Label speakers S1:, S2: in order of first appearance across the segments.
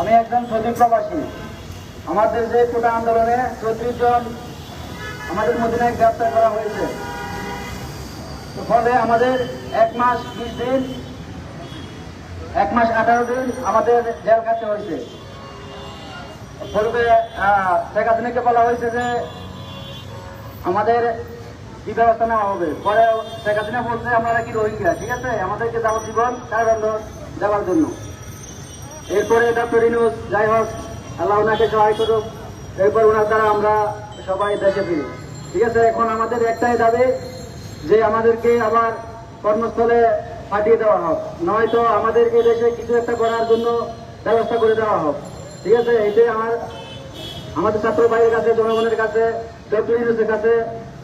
S1: আমি একজন সৌদি প্রবাসী। আমাদের যে কোটা আন্দোলনে চৌত্রিশ জন আমাদের মদিনায় গ্রেপ্তার করা হয়েছে। ফলে আমাদের এক মাস বিশ দিন, এক মাস আঠারো দিন আমাদের জেল খাটতে হয়েছে। পূর্বে শেখ হাসিনাকে বলা হয়েছে যে আমাদের কি ব্যবস্থা নেওয়া হবে। পরে শেখ হাসিনা বলছে আমরা কি রোহিঙ্গা? ঠিক আছে? আমাদেরকে যাবজ্জীবন কারাদণ্ড দেওয়ার জন্য। এরপরে ডক্টর ইনুস যাই হোক, আল্লাহ ওনাকে সহায় করুক। এরপর ওনার দ্বারা আমরা সবাই দেশে ফিরি। ঠিক আছে, এখন আমাদের একটাই দাবি যে আমাদেরকে আবার কর্মস্থলে পাঠিয়ে দেওয়া হোক। নয়তো আমাদেরকে দেশে কিছু একটা করার জন্য ব্যবস্থা করে দেওয়া হোক। ঠিক আছে এটাই আমার, আমাদের ছাত্র ভাইয়ের কাছে, জনগণের কাছে, ডক্টর ইউনুসের কাছে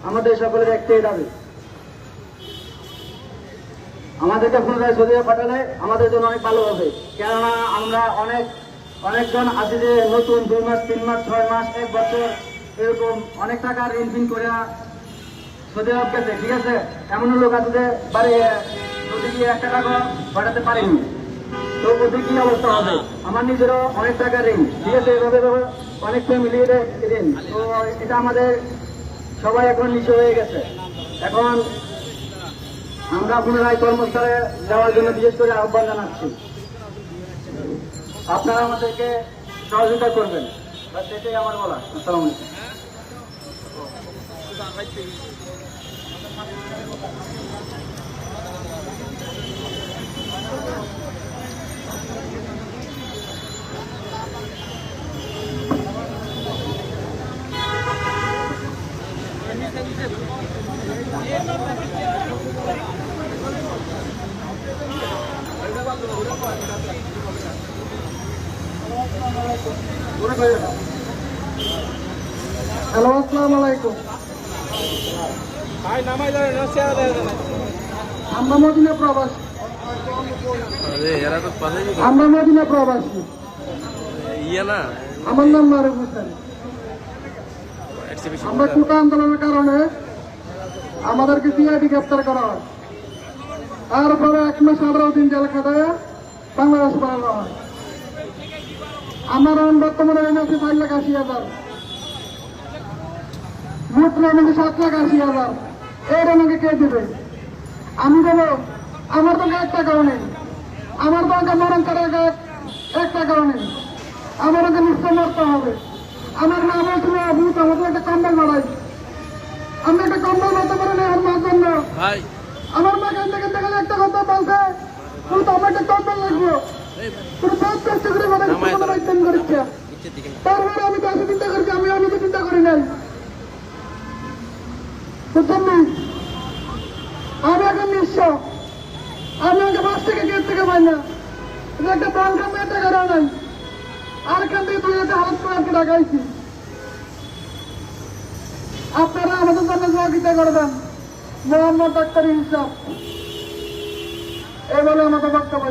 S1: আমাদের সকলের একটাই দাবি। আমাদেরকে পুনরায় সরিয়ে পাঠালে আমাদের জন্য অনেক ভালো হবে। কেননা আমরা অনেক, অনেকজন আছে যে নতুন দুই মাস, তিন মাস, ছয় মাস, এক বছর এরকম অনেক টাকা ঋণ ফিন করে সৌদি আরব গেছে ঠিক আছে? এমন লোক আছে যে বাড়ি যদি কি একটা টাকা পাঠাতে পারেনি। তো ওদের কি অবস্থা হবে? আমার নিজেরও অনেক টাকা ঋণ, ঠিক আছে? এভাবে অনেক ফ্যামিলি ঋণ। তো এটা আমাদের সবাই এখন নিচে হয়ে গেছে। এখন আমরা পুনরায় কর্মস্থলে যাওয়ার জন্য বিশেষ করে আহ্বান জানাচ্ছি। আপনারা আমাদেরকে সহযোগিতা করবেন। সেটাই আমার বলা। আসসালাম আলাইকুম। হ্যালো আসসালাম আলাইকুম। আমরা মদিনা প্রবাসী। আমরা মদিনা প্রবাসী।
S2: না
S1: আমার নাম মারুফ হোসেন। আমরা কোটা আন্দোলনের কারণে আমাদেরকে সিআইডি গ্রেপ্তার করা হয়। তারপরে এক মাস আঠারো দিন জেল খাটায় বাংলাদেশ পাঠানো হয় আমার বর্তমানে ঋণ আছে চার লাখ আশি হাজার। মোট ঋণ আছে সাত লাখ আশি হাজার। এই ঋণকে কে দেবে? আমি দেবো। আমার তো এক টাকাও নেই। আমার ব্যাংকে মরণ করে এক টাকাও নেই। আমার ওকে নিশ্চয় মরতে হবে। আমার মা বলছিল ভূত আমাদের একটা কম্বল বাড়াই আমি একটা কম্বল বাড়তে পারি না আমার মার জন্য আমার মা কান্দে কান্দে গেলে একটা কথা বলছে నువ్వు టమాటా తోటలు నడిచినావు তোর। সব কষ্ট করে মানে
S2: তোমার
S1: ইনকাম করেছে তারপরে আমি কাছে চিন্তা করছি আমি অনেক চিন্তা করি নাই। বুঝছেন না আমি এখন নিঃস্ব। আমি আমাকে বাস থেকে গেট থেকে পাই না। একটা প্রাণটা মেয়েটা করা নাই। আর এখান থেকে আপনারা আমাদের জন্য সহযোগিতা করবেন মোহাম্মদ আক্তার ইসলাম এই বলে আমাদের বক্তব্য।